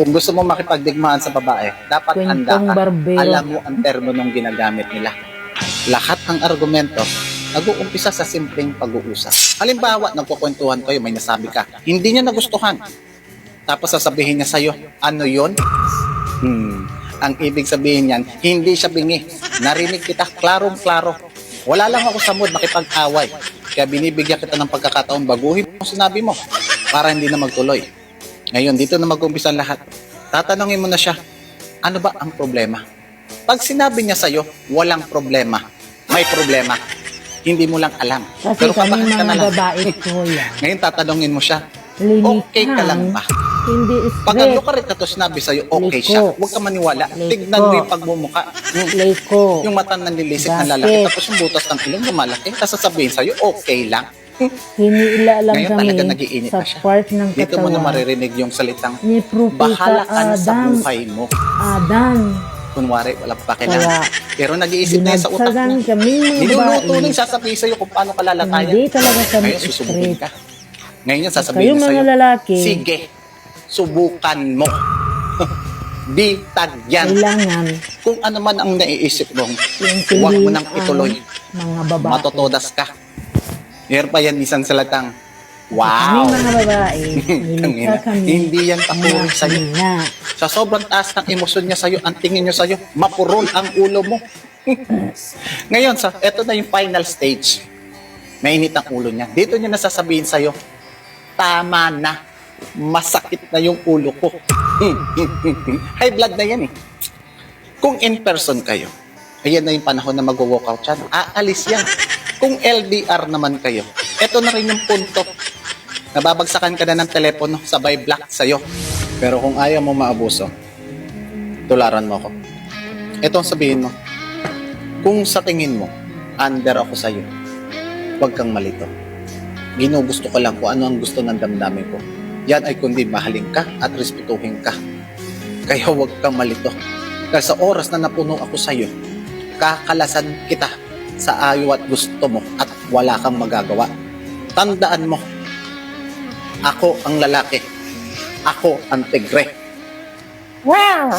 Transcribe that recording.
Kung gusto mo makipagdigmaan sa babae, dapat handa ka. barbero. Alam mo ang termo nung ginagamit nila. Lahat ng argumento, nag-uumpisa sa simpleng pag-uusap. Halimbawa, nagkukwentuhan kayo, may nasabi ka, hindi niya nagustuhan. Tapos sasabihin niya sa'yo, ano yon? Hmm, ang ibig sabihin niyan, hindi siya bingi. Narinig kita, klarong-klaro. Wala lang ako sa mood makipag-away. Kaya binibigyan kita ng pagkakataon baguhin mo sinabi mo para hindi na magtuloy. Ngayon, dito na mag-umpisa lahat. Tatanungin mo na siya, ano ba ang problema? Pag sinabi niya sa'yo, walang problema. May problema. Hindi mo lang alam. Kasi kami kabahan ka na mga lang. babae kuya. Ngayon, tatanungin mo siya, Limit okay ka lang ba? Hindi Pag straight. ano ka rin to sinabi sa'yo, okay Liko. siya. Huwag ka maniwala. Liko. Tignan mo yung pagmumuka. Hmm. Liko. Yung mata nanlilisik ng Bakit? lalaki, tapos yung butas ng ilong lumalaki, tapos sasabihin sa'yo, okay lang. Hinila lang Ngayon kami talaga nagiinit sa na siya. part ng Dito mo na katawan. maririnig yung salitang, Ni bahala ka na sa buhay mo. Adam. Kunwari, wala pa kailangan. Pero nag-iisip na yan sa utak mo. kami Niluluto babae. na yung sasabihin sa'yo kung paano ka. Hindi talaga kami Ngayon, susubukin straight. ka. Ngayon yan, Kayo sasabihin mga sa'yo, lalaki, sige, subukan mo. Di tagyan. kailangan Kung ano man ang naiisip mo, yung huwag mo nang ituloy. mga babae. Matotodas ka. Meron pa yan isang salatang, Kami wow! mga babae, Tangina, kami. Hindi yan papuri sa'yo. Na, Sa sobrang taas ng emosyon niya sa'yo, ang tingin niya sa'yo, mapurol ang ulo mo. Ngayon, sa, eto na yung final stage. Mainit ang ulo niya. Dito niya nasasabihin sa'yo, tama na. Masakit na yung ulo ko. High blood na yan eh. Kung in person kayo, ayan na yung panahon na mag-walkout siya. Aalis yan. Kung LDR naman kayo, eto na rin yung punto. Nababagsakan ka na ng telepono, sabay block sa'yo. Pero kung ayaw mo maabuso, tularan mo ako. Ito ang sabihin mo. Kung sa tingin mo, under ako sa'yo, huwag kang malito. Ginugusto ko lang kung ano ang gusto ng damdamin ko. Yan ay kundi mahalin ka at respetuhin ka. Kaya huwag kang malito. Dahil sa oras na napuno ako sa'yo, kakalasan kita sa ayaw at gusto mo at wala kang magagawa. Tandaan mo, ako ang lalaki. Ako ang tigre. wow!